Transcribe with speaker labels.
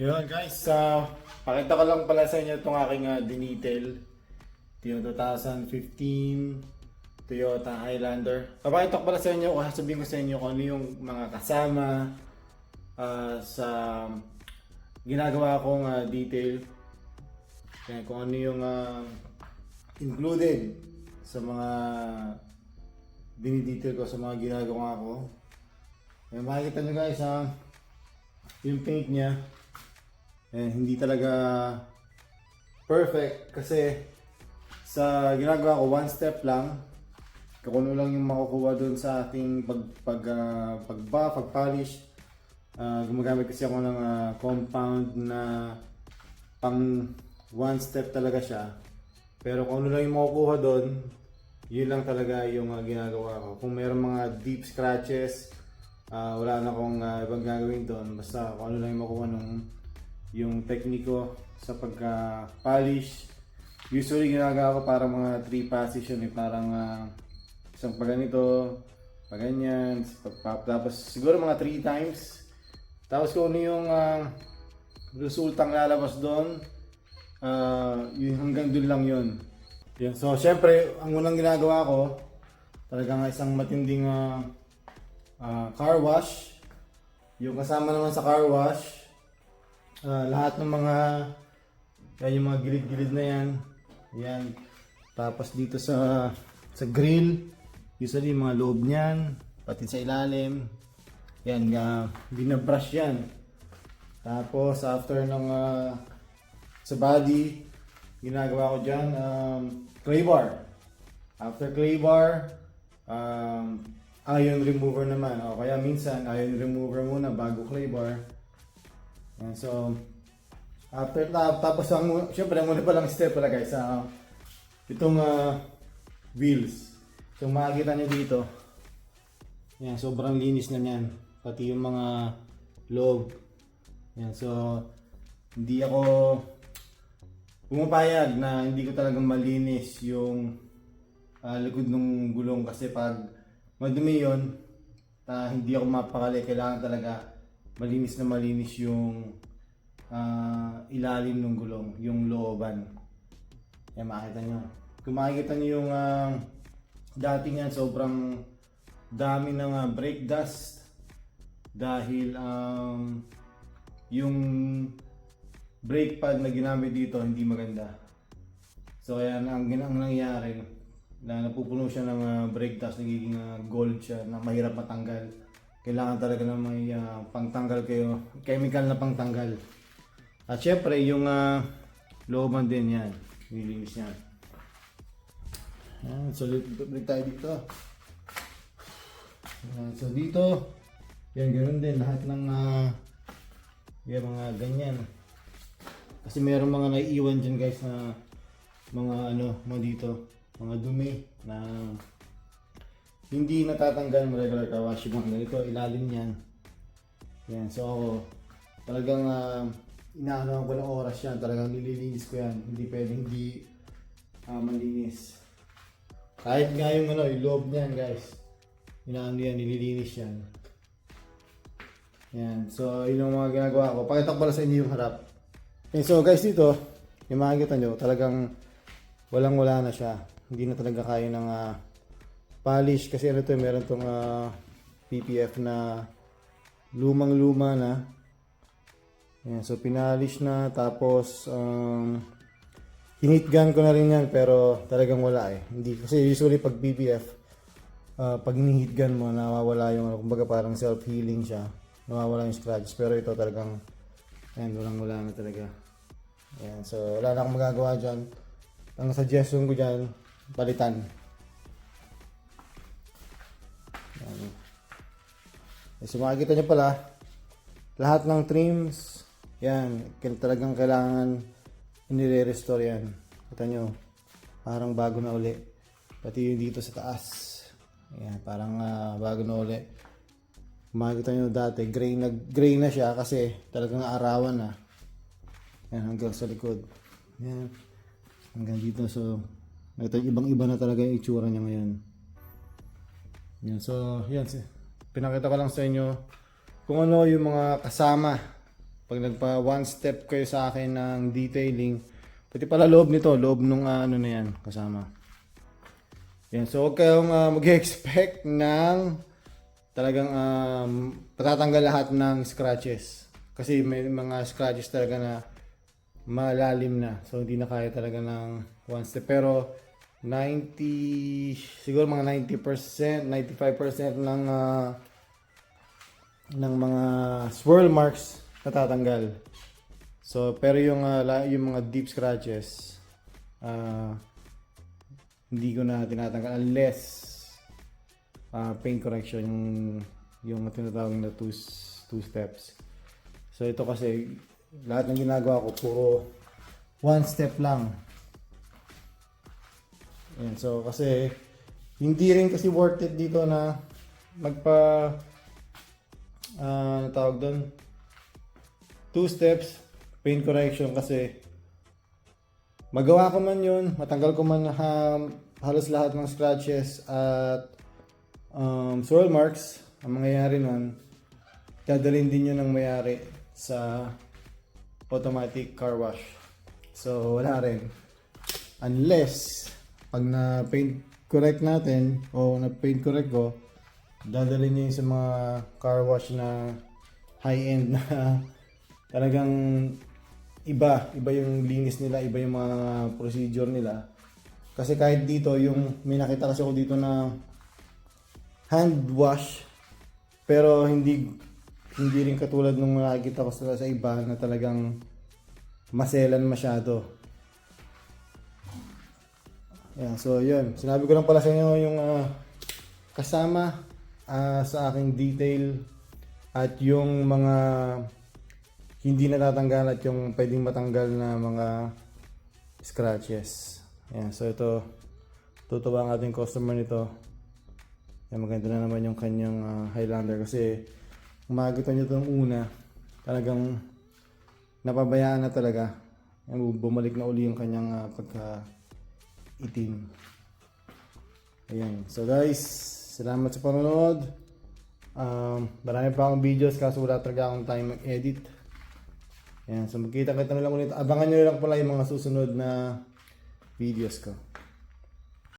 Speaker 1: Yun guys, uh, pakita ko lang pala sa inyo itong aking uh, dinetail. Ito yung 2015 Toyota Highlander. Papakita ko pala sa inyo, o sabihin ko sa inyo kung ano yung mga kasama uh, sa ginagawa kong uh, detail. Kaya kung ano yung uh, included sa mga dinidetail ko sa mga ginagawa ko. Kaya makikita nyo guys ha, yung paint niya. Eh, hindi talaga perfect kasi sa ginagawa ko one step lang. Kung ano lang yung makukuha doon sa ating pag pag uh, pagba, pag-polish. Ah, gumagamit kasi ako ng ah, compound na pang one step talaga siya. Pero kung ano lang yung makukuha doon yun lang talaga yung ah, ginagawa ko. Kung mayroong mga deep scratches ah, wala na akong ah, ibang gagawin doon basta kung ano lang yung makukuha nung yung tekniko sa pagka-polish. Usually ginagawa ko para mga 3 passes yun eh. Parang ah, isang pag ganito, pag ganyan, pag, pag- tapos siguro mga 3 times. Tapos kung ano yung ah, resultang lalabas doon, ah, yun, hanggang doon lang yun. Yun. So syempre, ang unang ginagawa ko, talagang isang matinding ah, ah, car wash. Yung kasama naman sa car wash, Ah, lahat ng mga yan yung mga gilid-gilid na yan. Yan. Tapos dito sa sa grill, usually mga loob niyan, pati sa ilalim. Yan, uh, binabrush yan. Tapos after ng ah, sa body, ginagawa ko dyan, um, clay bar. After clay bar, um, iron remover naman. O kaya minsan, iron remover muna bago clay bar. Yan, so, after tap, tapos ang, syempre, ang muna palang step pala guys, ah, itong ah, wheels. So, makikita nyo dito, yan, sobrang linis na yan. Pati yung mga loob. Yan, so, hindi ako pumapayag na hindi ko talagang malinis yung ah, likod ng gulong kasi pag madumi yun, ah, hindi ako mapakali. Kailangan talaga malinis na malinis yung ah, ilalim ng gulong, yung looban. Yan makita nyo. Kung makikita nyo yung ah, dati nga sobrang dami ng ah, brake dust dahil um, yung brake pad na ginamit dito hindi maganda. So kaya ang, ang nangyari na napupuno siya ng ah, brake dust, nagiging ah, gold siya na mahirap matanggal. Kailangan talaga na may ah, pangtanggal kayo, chemical na pangtanggal. At syempre yung ah, looban din yan, nilinis yan. Yan, so balik tayo dito. Yan, so dito, yan ganoon din lahat ng ah, yung mga ganyan. Kasi meron mga naiiwan dyan guys na mga ano, mga dito, mga dumi na hindi natatanggal ng regular car wash yung ganito, ilalim niyan. Yan, so talagang uh, inaano ko ng oras yan, talagang nililinis ko yan. Hindi pwedeng hindi ah, malinis. Kahit nga yung ano, yung loob niyan guys, inaano yan, nililinis yan. Yan, so yun yung mga ginagawa ko. Pakita ko pala sa inyo yung harap. Okay, so guys dito, yung makikita nyo, talagang walang wala na siya. Hindi na talaga kaya ng ah, polish kasi ano to, meron tong ah, PPF na lumang luma na. Yan, so pinalish na tapos um, hinit gun ko na rin yan pero talagang wala eh. Hindi kasi usually pag PPF ah, pag hinihit gun mo nawawala yung ano, kumbaga parang self healing siya. Nawawala yung scratches pero ito talagang Ayan, walang wala na talaga. Ayan, so wala na akong magagawa dyan. Ang suggestion ko dyan, palitan. Ayan. Eh, so makikita nyo pala, lahat ng trims, yan, talagang kailangan inire-restore yan. Kita nyo, parang bago na uli. Pati yung dito sa taas. Ayan, parang ah, bago na uli. Makikita nyo dati, gray na, gray na siya kasi talagang arawan na. Yan, hanggang sa likod. Yan. Hanggang dito. So, nakita ibang-iba na talaga yung itsura niya ngayon. Yan, so, yan. Pinakita ko lang sa inyo kung ano yung mga kasama pag nagpa one step kayo sa akin ng detailing, pati pala loob nito, loob nung ah, ano na yan, kasama. Yan, so huwag kayong ah, mag-expect ng talagang um, patatanggal lahat ng scratches. Kasi may mga scratches talaga na malalim na. So hindi na kaya talaga ng one step. Pero 90, siguro mga 90%, 95% ng ah, ng mga swirl marks natatanggal. So pero yung la- yung mga deep scratches ah, hindi ko na tinatanggal unless ah, paint correction yung yung tinatawag na two, two steps. So ito kasi lahat ng ginagawa ko puro one step lang. Ayan, so kasi hindi rin kasi worth it dito na magpa ano tawag doon two steps paint correction kasi magawa ko man yun matanggal ko man ha, halos lahat ng scratches at um, swirl marks ang mangyayari nun dadalhin din yun ng mayari sa automatic car wash. So wala rin. Unless pag na paint correct natin o na paint correct ko dadalhin niya sa mga car wash na high end na talagang iba. Iba yung linis nila iba yung mga procedure nila. Kasi kahit dito yung may nakita kasi ako dito na hand wash pero hindi hindi rin katulad nung nakikita ko sa iba na talagang maselan masyado Yeah, so yun. Sinabi ko lang pala sa inyo yung ah, kasama ah, sa aking detail at yung mga hindi natatanggal at yung pwedeng matanggal na mga scratches. Yan, so ito tutuwa ang ating customer nito. Yan, maganda na naman yung kanyang ah, Highlander kasi makikita nyo itong una talagang napabayaan na talaga. Yan, bumalik na uli yung kanyang ah, pagka itim. Ayan. So guys, salamat sa panonood. Um, marami pa akong videos kaso wala talaga akong time mag-edit. Ayan. So magkita kita na lang ulit. Abangan nyo lang pala yung mga susunod na videos ko.